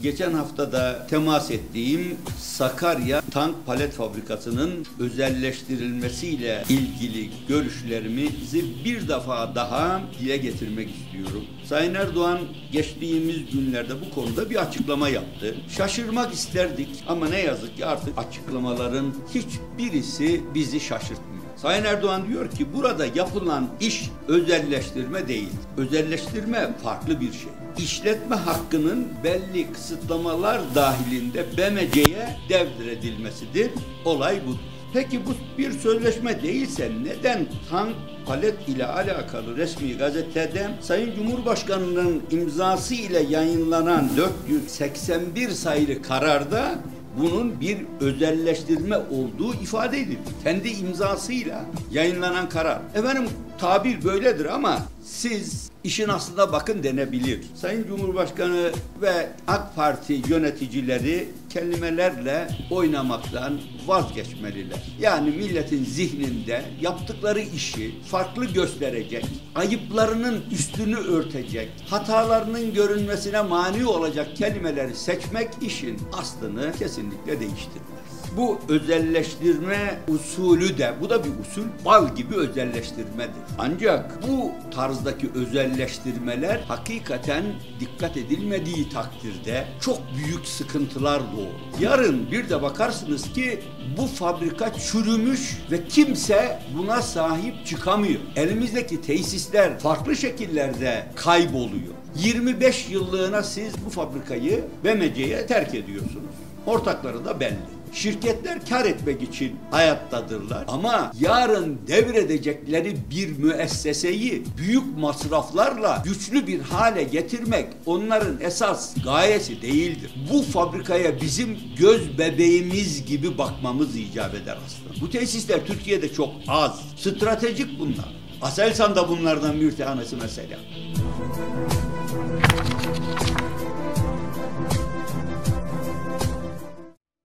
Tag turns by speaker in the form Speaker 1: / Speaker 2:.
Speaker 1: Geçen hafta da temas ettiğim Sakarya Tank Palet Fabrikası'nın özelleştirilmesiyle ilgili görüşlerimizi bir defa daha dile getirmek istiyorum. Sayın Erdoğan geçtiğimiz günlerde bu konuda bir açıklama yaptı. Şaşırmak isterdik ama ne yazık ki artık açıklamaların hiçbirisi bizi şaşırtmıyor. Sayın Erdoğan diyor ki burada yapılan iş özelleştirme değil. Özelleştirme farklı bir şey. İşletme hakkının belli kısıtlamalar dahilinde BMC'ye devredilmesidir. Olay budur. Peki bu bir sözleşme değilse neden tank palet ile alakalı resmi gazetede Sayın Cumhurbaşkanı'nın imzası ile yayınlanan 481 sayılı kararda bunun bir özelleştirme olduğu ifade edildi. Kendi imzasıyla yayınlanan karar. Efendim tabir böyledir ama siz işin aslına bakın denebilir. Sayın Cumhurbaşkanı ve AK Parti yöneticileri kelimelerle oynamaktan vazgeçmeliler. Yani milletin zihninde yaptıkları işi farklı gösterecek, ayıplarının üstünü örtecek, hatalarının görünmesine mani olacak kelimeleri seçmek işin aslını kesinlikle değiştirmez. Bu özelleştirme usulü de, bu da bir usul, bal gibi özelleştirmedir. Ancak bu tarzdaki özelleştirmeler hakikaten dikkat edilmediği takdirde çok büyük sıkıntılar doğurur. Yarın bir de bakarsınız ki bu fabrika çürümüş ve kimse buna sahip çıkamıyor. Elimizdeki tesisler farklı şekillerde kayboluyor. 25 yıllığına siz bu fabrikayı BMC'ye terk ediyorsunuz. Ortakları da belli. Şirketler kar etmek için hayattadırlar. Ama yarın devredecekleri bir müesseseyi büyük masraflarla güçlü bir hale getirmek onların esas gayesi değildir. Bu fabrikaya bizim göz bebeğimiz gibi bakmamız icap eder aslında. Bu tesisler Türkiye'de çok az. Stratejik bunlar. Aselsan da bunlardan bir tanesi mesela.